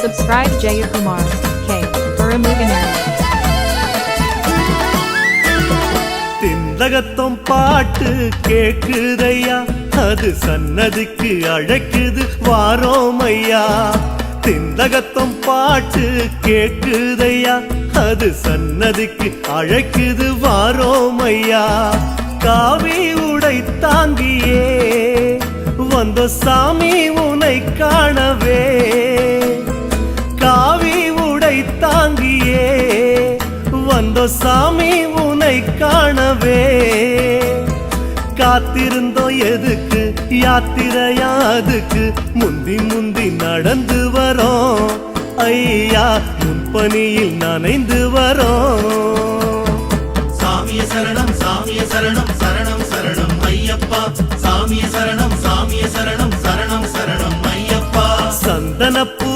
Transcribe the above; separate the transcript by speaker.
Speaker 1: Subscribe Jayakumar K. Paramuganari.
Speaker 2: திந்தகத்தம் பாட்டு கேக்குதையா அது சன்னதிக்கு அழைக்குது வாரோமையா திந்தகத்தம் பாட்டு கேக்குதையா அது சன்னதிக்கு அழைக்குது வாரோமையா காவி உடை தாங்கியே வந்த சாமி உனை காணவே வந்தோ சாமி உனை காணவே. காத்திருந்தோ எதுக்கு? யாத்திரையா அதுக்கு? முந்தி முந்தி நடந்து வரோம். ஐயா முன்பணியில் நனைந்து வரோம்.
Speaker 3: சாமிய சரணம் சாமிய சரணம் சரணம் சரணம் ஐயப்பா. சாமிய சரணம் சாமிய சரணம் சரணம் சரணம் ஐயப்பா. சந்தனப்பூ